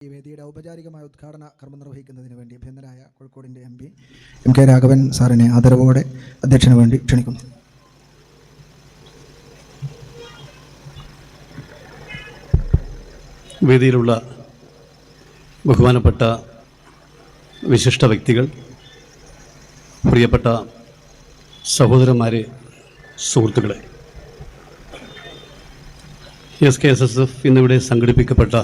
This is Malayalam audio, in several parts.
ഈ വേദിയുടെ ഔപചാരികമായ ഉദ്ഘാടന കർമ്മം നിർവഹിക്കുന്നതിന് വേണ്ടി അഭ്യന്തരായ കോഴിക്കോടിന്റെ M P M K Raghavan സാറിനെ ആദരവോടെ അധ്യക്ഷന് വേണ്ടി ക്ഷണിക്കുന്നു. വേദിയിലുള്ള ബഹുമാനപ്പെട്ട വിശിഷ്ട വ്യക്തികൾ പ്രിയപ്പെട്ട സഹോദരന്മാരെ സുഹൃത്തുക്കളെ. S K S S F എന്നിവിടെ സംഘടിപ്പിക്കപ്പെട്ട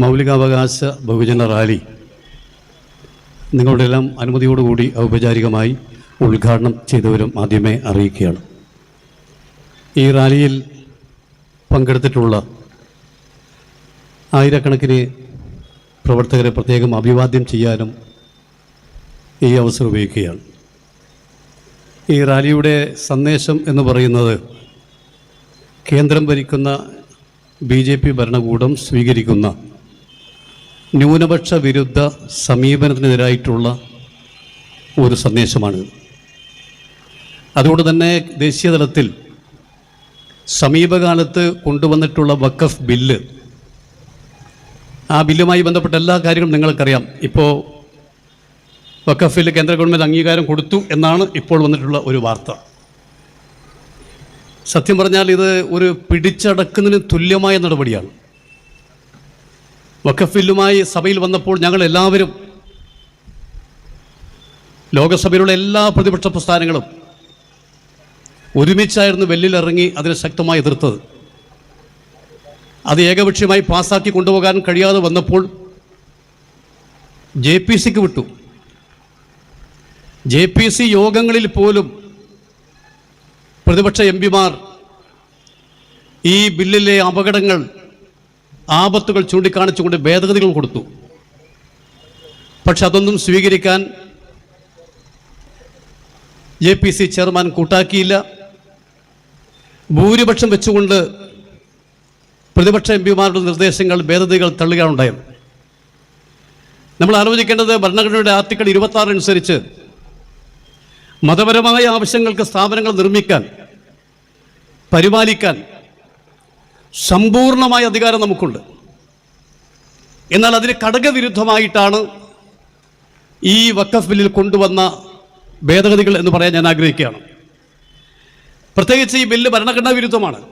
മൗലികാവകാശ ബഹുജന റാലി നിങ്ങളുടെ എല്ലാം അനുമതിയോടുകൂടി ഔപചാരികമായി ഉദ്ഘാടനം ചെയ്തവരും ആദ്യമേ അറിയിക്കുകയാണ്. ഈ റാലിയിൽ പങ്കെടുത്തിട്ടുള്ള ആയിരക്കണക്കിന് പ്രവർത്തകരെ പ്രത്യേകം അഭിവാദ്യം ചെയ്യാനും ഈ അവസരം ഉപയോഗിക്കുകയാണ്. ഈ റാലിയുടെ സന്ദേശം എന്ന് പറയുന്നത് കേന്ദ്രം ഭരിക്കുന്ന ബി ജെ പി ഭരണകൂടം സ്വീകരിക്കുന്ന ന്യൂനപക്ഷ വിരുദ്ധ സമീപനത്തിനെതിരായിട്ടുള്ള ഒരു സന്ദേശമാണ് അതുകൊണ്ട് തന്നെ ദേശീയ തലത്തിൽ സമീപകാലത്ത് കൊണ്ടുവന്നിട്ടുള്ള വക്കഫ് ബില്ല് ആ ബില്ലുമായി ബന്ധപ്പെട്ട എല്ലാ കാര്യങ്ങളും നിങ്ങൾക്കറിയാം. ഇപ്പോൾ വക്കഫിൽ കേന്ദ്ര ഗവൺമെന്റ് അംഗീകാരം കൊടുത്തു എന്നാണ് ഇപ്പോൾ വന്നിട്ടുള്ള ഒരു വാർത്ത. സത്യം പറഞ്ഞാൽ ഇത് ഒരു പിടിച്ചടക്കുന്നതിന് തുല്യമായ നടപടിയാണ്. ബില്ലുമായി സഭയിൽ വന്നപ്പോൾ ഞങ്ങൾ എല്ലാവരും ലോകസഭയിലുള്ള എല്ലാ പ്രതിപക്ഷ പ്രസ്ഥാനങ്ങളും ഒരുമിച്ചായിരുന്നു വെല്ലിലിറങ്ങി അതിനെ ശക്തമായി എതിർത്തത്. അത് ഏകപക്ഷീയമായി പാസ്സാക്കി കൊണ്ടുപോകാൻ കഴിയാതെ വന്നപ്പോൾ ജെ പി സിക്ക് വിട്ടു. ജെ പി സി യോഗങ്ങളിൽ പോലും പ്രതിപക്ഷ എം പിമാർ ഈ ബില്ലിലെ അപകടങ്ങൾ ആപത്തുകൾ ചൂണ്ടിക്കാണിച്ചുകൊണ്ട് ഭേദഗതികൾ കൊടുത്തു. പക്ഷെ അതൊന്നും സ്വീകരിക്കാൻ ജെ പി സി ചെയർമാൻ കൂട്ടാക്കിയില്ല. ഭൂരിപക്ഷം വെച്ചുകൊണ്ട് പ്രതിപക്ഷ എം പിമാരുടെ നിർദ്ദേശങ്ങൾ ഭേദഗതികൾ തള്ളുകയാണുണ്ടായത്. നമ്മൾ ആലോചിക്കേണ്ടത് ഭരണഘടനയുടെ ആർട്ടിക്കിൾ ഇരുപത്തി അനുസരിച്ച് മതപരമായ ആവശ്യങ്ങൾക്ക് സ്ഥാപനങ്ങൾ നിർമ്മിക്കാൻ പരിപാലിക്കാൻ സമ്പൂർണമായ അധികാരം നമുക്കുണ്ട്. എന്നാൽ അതിന് ഘടകവിരുദ്ധമായിട്ടാണ് ഈ വക്കഫ് ബില്ലിൽ കൊണ്ടുവന്ന ഭേദഗതികൾ എന്ന് പറയാൻ ഞാൻ ആഗ്രഹിക്കുകയാണ്. പ്രത്യേകിച്ച് ഈ ബില്ല് ഭരണഘടനാ വിരുദ്ധമാണ്.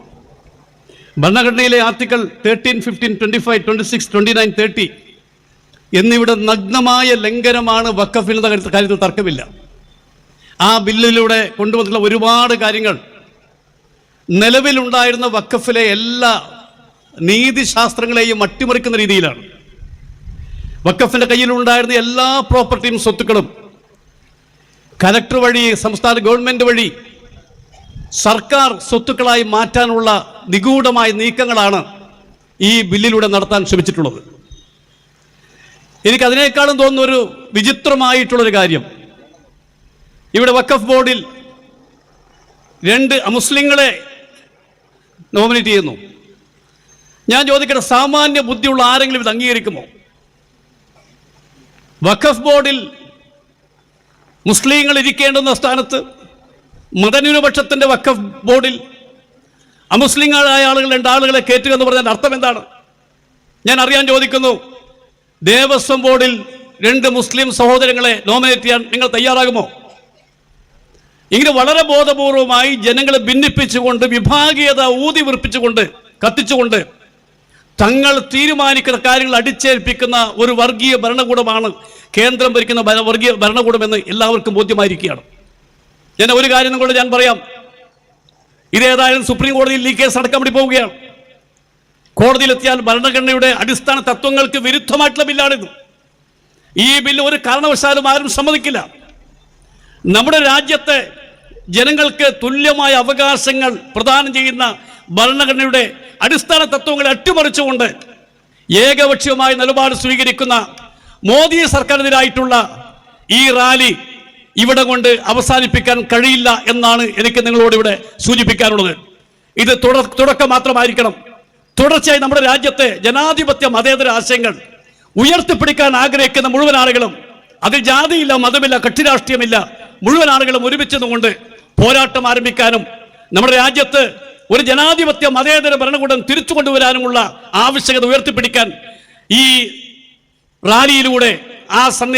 ഭരണഘടനയിലെ article thirteen fifteen twenty five twenty six twenty nine thirty എന്നിവിടെ നഗ്നമായ ലംഘനമാണ് വക്കഫ് എന്ന കാര്യത്തിൽ കാര്യത്തിൽ തർക്കമില്ല. ആ ബില്ലിലൂടെ കൊണ്ടുവന്നിട്ടുള്ള ഒരുപാട് കാര്യങ്ങൾ നിലവിലുണ്ടായിരുന്ന വക്കഫിലെ എല്ലാ നീതിശാസ്ത്രങ്ങളെയും അട്ടിമറിക്കുന്ന രീതിയിലാണ്. വക്കഫിന്റെ കയ്യിലുണ്ടായിരുന്ന എല്ലാ പ്രോപ്പർട്ടിയും സ്വത്തുക്കളും കലക്ടർ വഴി സംസ്ഥാന ഗവൺമെന്റ് വഴി സർക്കാർ സ്വത്തുക്കളായി മാറ്റാനുള്ള നിഗൂഢമായ നീക്കങ്ങളാണ് ഈ ബില്ലിലൂടെ നടത്താൻ ശ്രമിച്ചിട്ടുള്ളത്. എനിക്ക് അതിനേക്കാളും തോന്നുന്ന ഒരു വിചിത്രമായിട്ടുള്ളൊരു കാര്യം. ഇവിടെ വക്കഫ് ബോർഡിൽ രണ്ട് അമുസ്ലിങ്ങളെ നോമിനേറ്റ് ചെയ്യുന്നു. ഞാൻ ചോദിക്കട്ടെ സാമാന്യ ബുദ്ധിയുള്ള ആരെങ്കിലും ഇത് അംഗീകരിക്കുമോ? വഖഫ് ബോർഡിൽ മുസ്ലിങ്ങൾ ഇരിക്കേണ്ടുന്ന സ്ഥാനത്ത് മതന്യൂനപക്ഷത്തിന്റെ വഖഫ് ബോർഡിൽ അമുസ്ലിങ്ങളായ ആളുകൾ രണ്ട് ആളുകളെ കയറ്റുക എന്ന് പറഞ്ഞാൽ അർത്ഥം എന്താണ്? ഞാൻ അറിയാൻ ചോദിക്കുന്നു ദേവസ്വം ബോർഡിൽ രണ്ട് മുസ്ലിം സഹോദരങ്ങളെ നോമിനേറ്റ് ചെയ്യാൻ നിങ്ങൾ തയ്യാറാകുമോ? ഇങ്ങനെ വളരെ ബോധപൂർവമായി ജനങ്ങളെ ഭിന്നിപ്പിച്ചുകൊണ്ട് വിഭാഗീയത ഊതി വിറപ്പിച്ചുകൊണ്ട് കത്തിച്ചുകൊണ്ട് തങ്ങൾ തീരുമാനിക്കുന്ന കാര്യങ്ങൾ അടിച്ചേൽപ്പിക്കുന്ന ഒരു വർഗീയ ഭരണകൂടമാണ് കേന്ദ്രം ഭരിക്കുന്ന വർഗീയ ഭരണകൂടമെന്ന് എല്ലാവർക്കും ബോധ്യമായിരിക്കുകയാണ്. ഞാൻ ഒരു കാര്യം കൊണ്ട് ഞാൻ പറയാം. ഇതേതായാലും സുപ്രീം കോടതിയിൽ ഈ കേസ് അടക്കം വേണ്ടി പോവുകയാണ്. കോടതിയിലെത്തിയാൽ ഭരണഘടനയുടെ അടിസ്ഥാന തത്വങ്ങൾക്ക് വിരുദ്ധമായിട്ടുള്ള ബില്ലാണിത്. ഈ ബില്ല് ഒരു കാരണവശാലും ആരും സമ്മതിക്കില്ല. നമ്മുടെ രാജ്യത്തെ ജനങ്ങൾക്ക് തുല്യമായ അവകാശങ്ങൾ പ്രദാനം ചെയ്യുന്ന ഭരണഘടനയുടെ അടിസ്ഥാന തത്വങ്ങളെ അട്ടിമറിച്ചുകൊണ്ട് ഏകപക്ഷീയമായ നിലപാട് സ്വീകരിക്കുന്ന മോദി സർക്കാരിനെതിരായിട്ടുള്ള ഈ റാലി ഇവിടെ കൊണ്ട് അവസാനിപ്പിക്കാൻ കഴിയില്ല എന്നാണ് എനിക്ക് നിങ്ങളോട് ഇവിടെ സൂചിപ്പിക്കാനുള്ളത്. ഇത് തുട- തുടക്കം മാത്രമായിരിക്കണം. തുടർച്ചയായി നമ്മുടെ രാജ്യത്തെ ജനാധിപത്യ മതേതര ആശയങ്ങൾ ഉയർത്തിപ്പിടിക്കാൻ ആഗ്രഹിക്കുന്ന മുഴുവൻ ആളുകളും അതിൽ ജാതിയില്ല മതമില്ല കക്ഷിരാഷ്ട്രീയമില്ല മുഴുവൻ ആളുകളും ഒരുമിച്ചതുകൊണ്ട് പോരാട്ടം ആരംഭിക്കാനും നമ്മുടെ രാജ്യത്ത് ഒരു ജനാധിപത്യ മതേതര ഭരണകൂടം തിരിച്ചു കൊണ്ടുവരാനുമുള്ള ആവശ്യകത ഉയർത്തിപ്പിടിക്കാൻ ഈ റാലിയിലൂടെ ആ സന്ദേശം